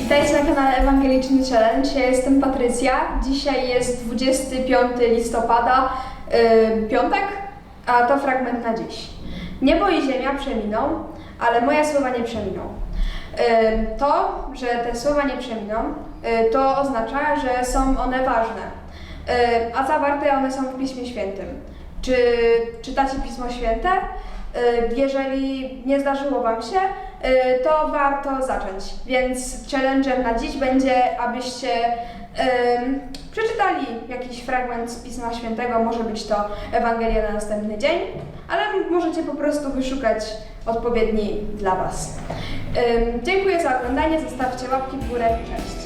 Witajcie na kanale Ewangeliczny Challenge. Ja jestem Patrycja. Dzisiaj jest 25 listopada, yy, piątek, a to fragment na dziś. Niebo i ziemia przeminą, ale moje słowa nie przeminą. Yy, to, że te słowa nie przeminą, yy, to oznacza, że są one ważne, yy, a zawarte one są w Piśmie Świętym. Czy czytacie Pismo Święte? Y, Jeżeli nie zdarzyło Wam się, y, to warto zacząć. Więc challenge'em na dziś będzie, abyście przeczytali jakiś fragment z Pisma Świętego. Może być to Ewangelia na następny dzień, ale możecie po prostu wyszukać odpowiedni dla Was. Dziękuję za oglądanie. Zostawcie łapki w górę. Cześć.